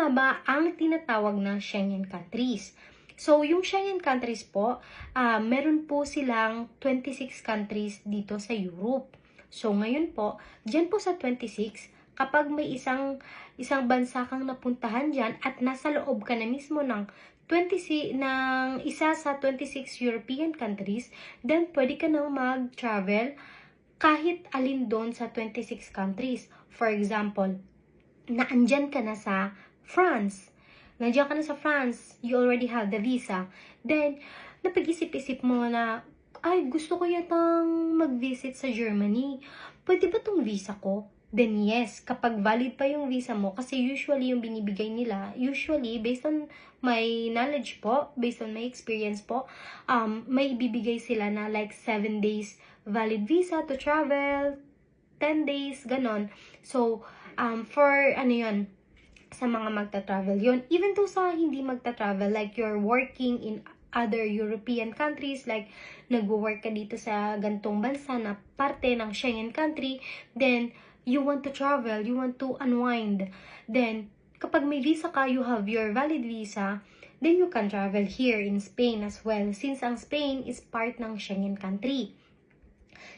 nga ba ang tinatawag na Schengen countries? So, yung Schengen countries po, ah, meron po silang 26 countries dito sa Europe. So, ngayon po, dyan po sa 26, kapag may isang isang bansa kang napuntahan dyan at nasa loob ka na mismo ng 20 ng isa sa 26 European countries, then pwede ka nang mag-travel kahit alin doon sa 26 countries. For example, naandyan ka na sa France. Nandiyan ka na sa France, you already have the visa. Then, napag-isip-isip mo na, ay, gusto ko yatang mag-visit sa Germany. Pwede ba tong visa ko? Then yes, kapag valid pa yung visa mo, kasi usually yung binibigay nila, usually based on my knowledge po, based on my experience po, um, may bibigay sila na like 7 days valid visa to travel, 10 days, ganon. So, um, for ano yun, sa mga magta-travel yun. Even to sa hindi magta-travel, like you're working in other European countries, like nagwo-work ka dito sa gantong bansa na parte ng Schengen country, then you want to travel, you want to unwind. Then, kapag may visa ka, you have your valid visa, then you can travel here in Spain as well, since ang Spain is part ng Schengen country.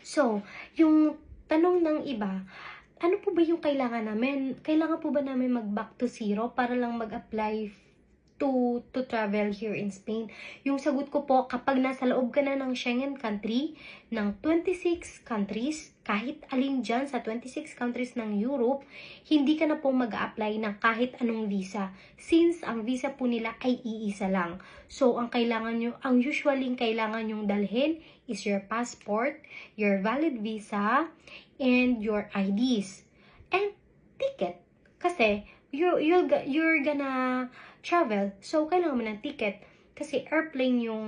So, yung tanong ng iba, ano po ba yung kailangan namin? Kailangan po ba namin mag-back to zero para lang mag-apply to to travel here in Spain? Yung sagot ko po, kapag nasa loob ka na ng Schengen country, ng 26 countries, kahit alin dyan sa 26 countries ng Europe, hindi ka na po mag apply ng kahit anong visa. Since ang visa po nila ay iisa lang. So, ang kailangan nyo, ang usually kailangan nyong dalhin is your passport, your valid visa, and your IDs. And ticket. Kasi, you, you'll, ga- you're gonna travel. So, kailangan mo ng ticket. Kasi airplane yung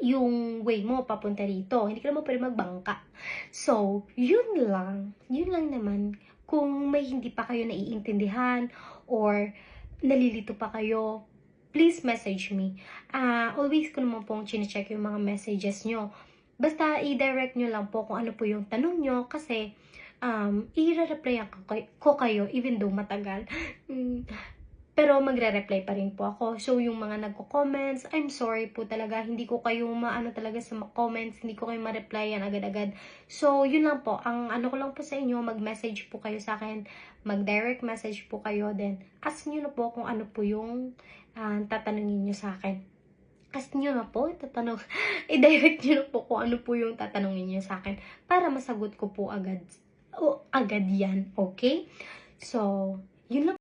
yung way mo papunta dito. Hindi ka naman pwede magbangka. So, yun lang. Yun lang naman. Kung may hindi pa kayo naiintindihan or nalilito pa kayo, please message me. Ah, always ko naman pong chinecheck yung mga messages nyo. Basta i-direct nyo lang po kung ano po yung tanong nyo kasi um, i-reply ko, ko kayo even though matagal. Pero magre-reply pa rin po ako. So, yung mga nagko-comments, I'm sorry po talaga. Hindi ko kayo maano talaga sa comments. Hindi ko kayo ma-replyan agad-agad. So, yun lang po. Ang ano ko lang po sa inyo, mag-message po kayo sa akin. Mag-direct message po kayo. Then, ask nyo na po kung ano po yung ah, tatanungin nyo sa akin. Ask nyo na po, tatanong, i-direct nyo na po kung ano po yung tatanungin nyo sa akin para masagot ko po agad, o agad yan, okay? So, yun lang